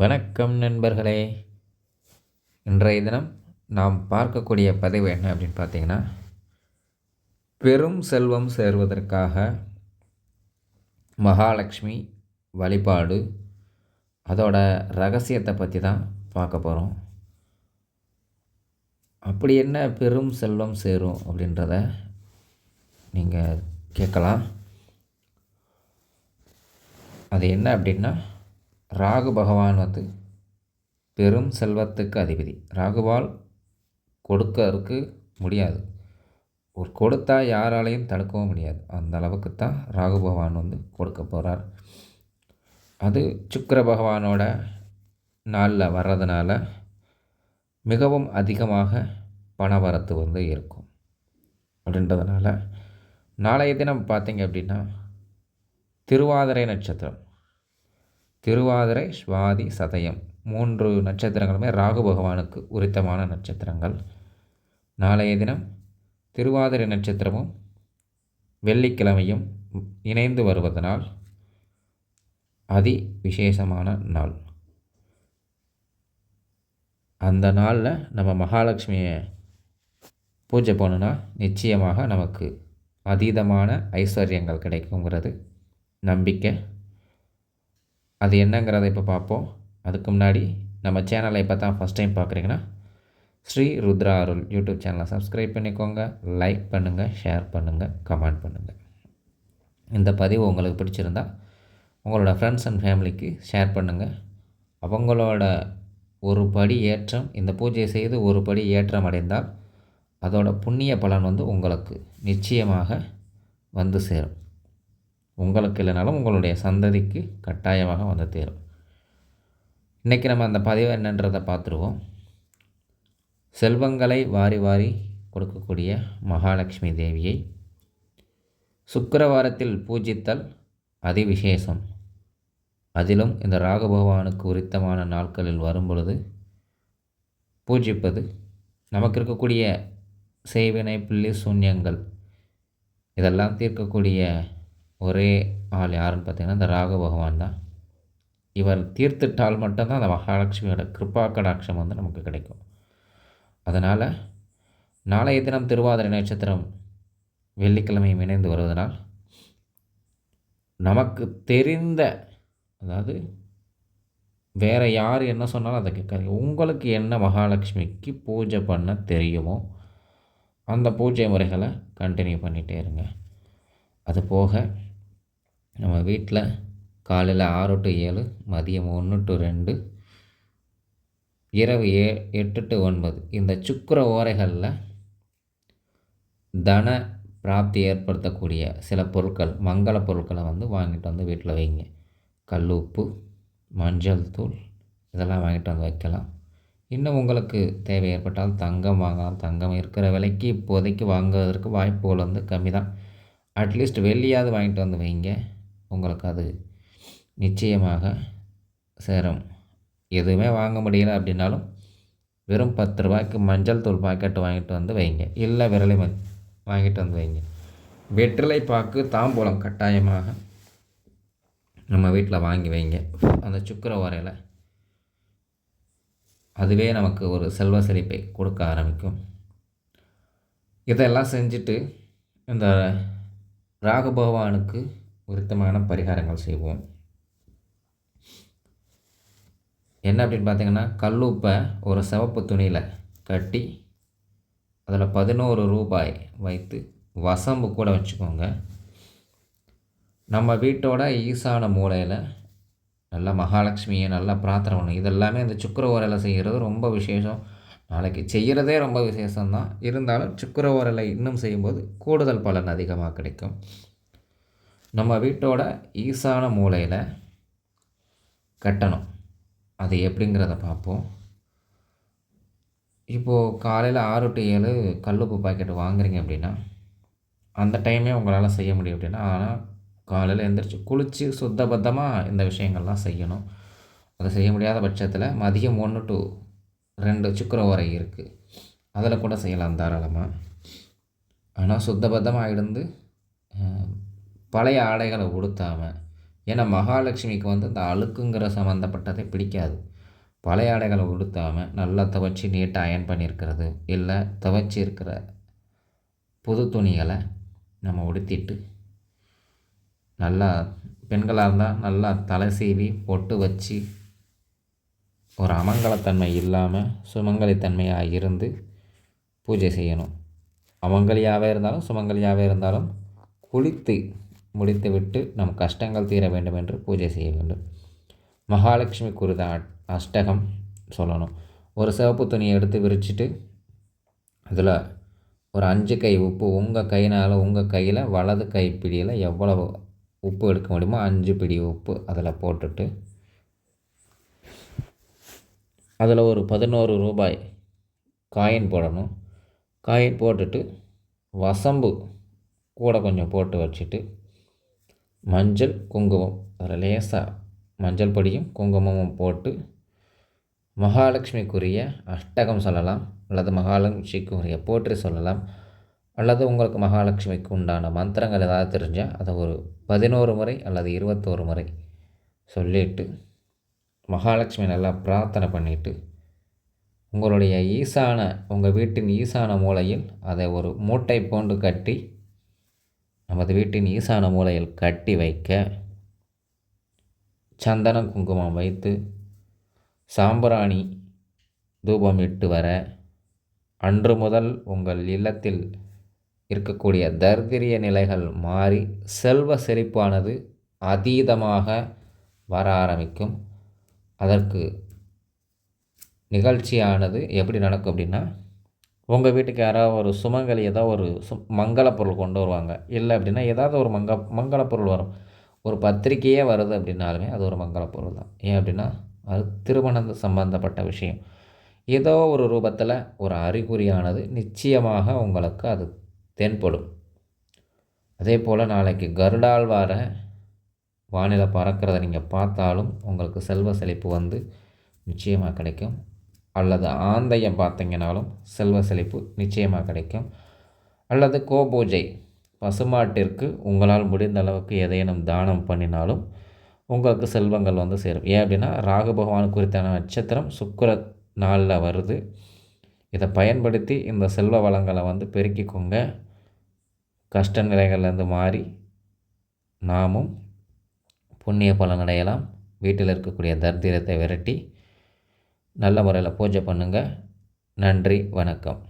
வணக்கம் நண்பர்களே. இன்றைய தினம் நாம் பார்க்கக்கூடிய பதிவு என்ன அப்படின்னு பார்த்தீங்கன்னா பெரும் செல்வம் சேர்வதற்காக மகாலட்சுமி வழிபாடு. அதோட ரகசியத்தை பற்றி தான் பார்க்க போகிறோம் அப்படி என்ன பெரும் செல்வம் சேரும் அப்படின்றத நீங்கள் கேட்கலாம். அது என்ன அப்படின்னா ராகு பகவான் வந்து பெரும் செல்வத்துக்கு அதிபதி. ராகுவால் கொடுக்கறதுக்கு முடியாது. ஒரு கொடுத்தா யாராலையும் தடுக்கவும் முடியாது. அந்த அளவுக்கு தான் ராகு பகவான் வந்து கொடுக்க போகிறார் அது சுக்கிர பகவானோட நாளில் வர்றதுனால மிகவும் அதிகமாக பணவரத்து வந்து இருக்கும். அப்படின்றதுனால நாளைய தினம் பார்த்தீங்க அப்படின்னா திருவாதிரை நட்சத்திரம். திருவாதிரை சுவாதி சதயம் மூன்று நட்சத்திரங்களுமே ராகு பகவானுக்கு உரித்தமான நட்சத்திரங்கள். நாளைய தினம் திருவாதிரை நட்சத்திரமும் வெள்ளிக்கிழமையும் இணைந்து வருவதனால் அதி விசேஷமான நாள். அந்த நாளில் நம்ம மகாலட்சுமியை பூஜை பண்ணுனா நிச்சயமாக நமக்கு அதீதமான ஐஸ்வர்யங்கள் கிடைக்குங்கிறது நம்பிக்கை. அது என்னங்கிறத இப்போ பார்ப்போம். அதுக்கு முன்னாடி நம்ம சேனலை இப்போ தான் ஃபஸ்ட் டைம் பார்க்குறீங்கன்னா ஸ்ரீ ருத்ரா அருள் யூடியூப் சேனலை சப்ஸ்கிரைப் பண்ணிக்கோங்க லைக் பண்ணுங்கள் ஷேர் பண்ணுங்கள் கமெண்ட் பண்ணுங்கள் இந்த பதிவு உங்களுக்கு பிடிச்சிருந்தா உங்களோட ஃப்ரெண்ட்ஸ் அண்ட் ஃபேமிலிக்கு ஷேர் பண்ணுங்கள் அவங்களோட ஒரு படி ஏற்றம் இந்த பூஜை செய்து ஒரு படி ஏற்றம் அடைந்தால் அதோட புண்ணிய பலன் வந்து உங்களுக்கு நிச்சயமாக வந்து சேரும். உங்களுக்கு இல்லைனாலும் உங்களுடைய சந்ததிக்கு கட்டாயமாக வந்து தேரும். இன்றைக்கி நம்ம அந்த பதிவு என்னன்றதை பார்த்துருவோம். செல்வங்களை வாரி வாரி கொடுக்கக்கூடிய மகாலட்சுமி தேவியை சுக்கரவாரத்தில் பூஜித்தல் அதிவிசேஷம். அதிலும் இந்த ராகு பகவானுக்கு உரித்தமான நாட்களில் வரும்பொழுது பூஜிப்பது நமக்கு இருக்கக்கூடிய செய்வினை புள்ளி சூன்யங்கள் இதெல்லாம் தீர்க்கக்கூடிய ஒரே ஆள் யாருன்னு பார்த்தீங்கன்னா இந்த ராகு பகவான் தான். இவர் தீர்த்துட்டால் மட்டும்தான் அந்த மகாலட்சுமியோட கிருப்பா கடாட்சம் வந்து நமக்கு கிடைக்கும். அதனால் நாளைய தினம் திருவாதிரை நட்சத்திரம் வெள்ளிக்கிழமையும் இணைந்து வருவதனால் நமக்கு தெரிந்த அதாவது வேறு யார் என்ன சொன்னாலும் அதை கேட்காது உங்களுக்கு என்ன மகாலட்சுமிக்கு பூஜை பண்ண தெரியுமோ அந்த பூஜை முறைகளை கண்டினியூ பண்ணிகிட்டே இருங்க. அது போக நம்ம வீட்டில் காலையில் ஆறு டு ஏழு மதியம் ஒன்று டு ரெண்டு இரவு ஏ எட்டு டு ஒன்பது. இந்த சுக்கர ஓரைகளில் தன பிராப்தி ஏற்படுத்தக்கூடிய சில பொருட்கள் மங்கள பொருட்களை வந்து வாங்கிட்டு வந்து வீட்டில் வைங்க. கல் உப்பு மஞ்சள் தூள் இதெல்லாம் வாங்கிட்டு வந்து வைக்கலாம். இன்னும் உங்களுக்கு தேவை ஏற்பட்டால் தங்கம் வாங்கலாம். தங்கம் இருக்கிற விலைக்கு இப்போதைக்கு வாங்குவதற்கு வாய்ப்புகள் வந்து கம்மி தான் அட்லீஸ்ட் வெள்ளியாவது வாங்கிட்டு வந்து வைங்க. உங்களுக்கு அது நிச்சயமாக சேரும். எதுவுமே வாங்க முடியல அப்படின்னாலும் வெறும் பத்து ரூபாய்க்கு மஞ்சள் தூள் பாக்கெட் வாங்கிட்டு வந்து வைங்க. இல்லை விரலை வாங்கிட்டு வந்து வைங்க. வெற்றிலை பாக்கு தாம்பூலம் கட்டாயமாக நம்ம வீட்டில் வாங்கி வைங்க. அந்த சுக்கர உரையில் அதுவே நமக்கு ஒரு செல்வ செழிப்பை கொடுக்க ஆரம்பிக்கும். இதெல்லாம் செஞ்சுட்டு இந்த ராகு பகவானுக்கு பொருத்தமான பரிகாரங்கள் செய்வோம். என்ன அப்படின்னு பார்த்தீங்கன்னா கல்லூப்பை ஒரு சிவப்பு துணியில் கட்டி அதில் பதினோரு ரூபாய் வைத்து வசம்பு கூட வச்சுக்கோங்க. நம்ம வீட்டோட ஈசான மூலையில் நல்லா மகாலட்சுமியை நல்லா பிரார்த்தனை பண்ணணும். இதெல்லாமே இந்த சுக்கர ஓரலை செய்கிறது ரொம்ப விசேஷம். நாளைக்கு செய்கிறதே ரொம்ப விசேஷம்தான். இருந்தாலும் சுக்கர ஓரலை இன்னும் செய்யும்போது கூடுதல் பலன் அதிகமாக கிடைக்கும். நம்ம வீட்டோட ஈசான மூலையில் கட்டணும். அது எப்படிங்கிறத பார்ப்போம். இப்போது காலையில் ஆறு டு ஏழு கல்லுப்பு பாக்கெட் வாங்குறீங்க அப்படின்னா அந்த டைமே உங்களால் செய்ய முடியும் அப்படின்னா ஆனால் காலையில் எழுந்திரிச்சு குளித்து சுத்தபத்தமாக இந்த விஷயங்கள்லாம் செய்யணும். அதை செய்ய முடியாத பட்சத்தில் மதியம் ஒன்று டு ரெண்டு சுக்கரவரை இருக்குது அதில் கூட செய்யலாம் தாராளமாக ஆனால் சுத்தபத்தமாக இருந்து பழைய ஆடைகளை உடுத்தாமல் ஏன்னா மகாலட்சுமிக்கு வந்து இந்த அழுக்குங்கிற சம்மந்தப்பட்டதை பிடிக்காது. பழைய ஆடைகளை உடுத்தாமல் நல்லா துவச்சி நீட்டாக அயன் பண்ணியிருக்கிறது இல்லை துவச்சி இருக்கிற புது துணிகளை நம்ம உடுத்திட்டு நல்லா பெண்களாக இருந்தால் நல்லா தலை சீவி பொட்டு வச்சு ஒரு அமங்கலத்தன்மை இல்லாமல் சுமங்கலித்தன்மையாக இருந்து பூஜை செய்யணும். அமங்கலியாகவே இருந்தாலும் சுமங்கலியாகவே இருந்தாலும் குளித்து முடித்துவிட்டு நம் கஷ்டங்கள் தீர வேண்டும் என்று பூஜை செய்ய வேண்டும். மகாலட்சுமி குருத அஷ்டகம் சொல்லணும். ஒரு சிவப்பு துணியை எடுத்து விரிச்சிட்டு அதில் ஒரு அஞ்சு கை உப்பு உங்கள் கையினால் உங்கள் கையில் வலது கைப்பிடியில் எவ்வளவு உப்பு எடுக்க முடியுமோ அஞ்சு பிடி உப்பு அதில் போட்டுட்டு அதில் ஒரு பதினோரு ரூபாய் காயின் போடணும். காயின் போட்டுட்டு வசம்பு கூட கொஞ்சம் போட்டு வச்சுட்டு மஞ்சள் குங்குமம். அதில் லேசாக மஞ்சள் பொடியும் குங்குமமும் போட்டு மகாலட்சுமிக்குரிய அஷ்டகம் சொல்லலாம். அல்லது மகாலட்சுமிக்குரிய போற்றி சொல்லலாம். அல்லது உங்களுக்கு மகாலட்சுமிக்கு உண்டான மந்திரங்கள் ஏதாவது தெரிஞ்சால் அதை ஒரு பதினோரு முறை அல்லது இருபத்தோரு முறை சொல்லிட்டு மகாலட்சுமி நல்லா பிரார்த்தனை பண்ணிவிட்டு உங்களுடைய ஈசான உங்கள் வீட்டின் ஈசான மூலையில் அதை ஒரு மூட்டை போன்று கட்டி நமது வீட்டின் ஈசான மூலையில் கட்டி வைக்க சந்தனம் குங்குமம் வைத்து சாம்பிராணி தூபம் இட்டு வர அன்று முதல் உங்கள் இல்லத்தில் இருக்கக்கூடிய தர்திரிய நிலைகள் மாறி செல்வ செழிப்பானது அதீதமாக வர ஆரம்பிக்கும். அதற்கு நிகழ்ச்சியானது எப்படி நடக்கும் அப்படின்னா உங்கள் வீட்டுக்கு யாராவது ஒரு சுமங்கலி ஏதோ ஒரு சு மங்கள பொருள் கொண்டு வருவாங்க. இல்லை அப்படின்னா ஏதாவது ஒரு மங்க மங்கள பொருள் வரும். ஒரு பத்திரிக்கையே வருது அப்படின்னாலுமே அது ஒரு மங்கள பொருள் தான். ஏன் அப்படின்னா அது திருமணம் சம்பந்தப்பட்ட விஷயம். ஏதோ ஒரு ரூபத்தில் ஒரு அறிகுறியானது நிச்சயமாக உங்களுக்கு அது தென்படும். அதே போல் நாளைக்கு கருடாழ்வார வானிலை பறக்கிறத நீங்கள் பார்த்தாலும் உங்களுக்கு செல்வ செழிப்பு வந்து நிச்சயமாக கிடைக்கும். அல்லது ஆந்தையம் பார்த்தீங்கனாலும் செல்வ செழிப்பு நிச்சயமாக கிடைக்கும். அல்லது கோபூஜை பசுமாட்டிற்கு உங்களால் முடிந்த அளவுக்கு எதையேனும் தானம் பண்ணினாலும் உங்களுக்கு செல்வங்கள் வந்து சேரும். ஏன் அப்படின்னா ராகு பகவான் குறித்தான நட்சத்திரம் சுக்கர நாளில் வருது. இதை பயன்படுத்தி இந்த செல்வ வளங்களை வந்து பெருக்கிக்கோங்க. கஷ்ட நிலைகள்லேருந்து மாறி நாமும் புண்ணிய பலன் அடையலாம் வீட்டில் இருக்கக்கூடிய தர்திரத்தை விரட்டி நல்ல முறையில் பூஜை பண்ணுங்கள் நன்றி வணக்கம்.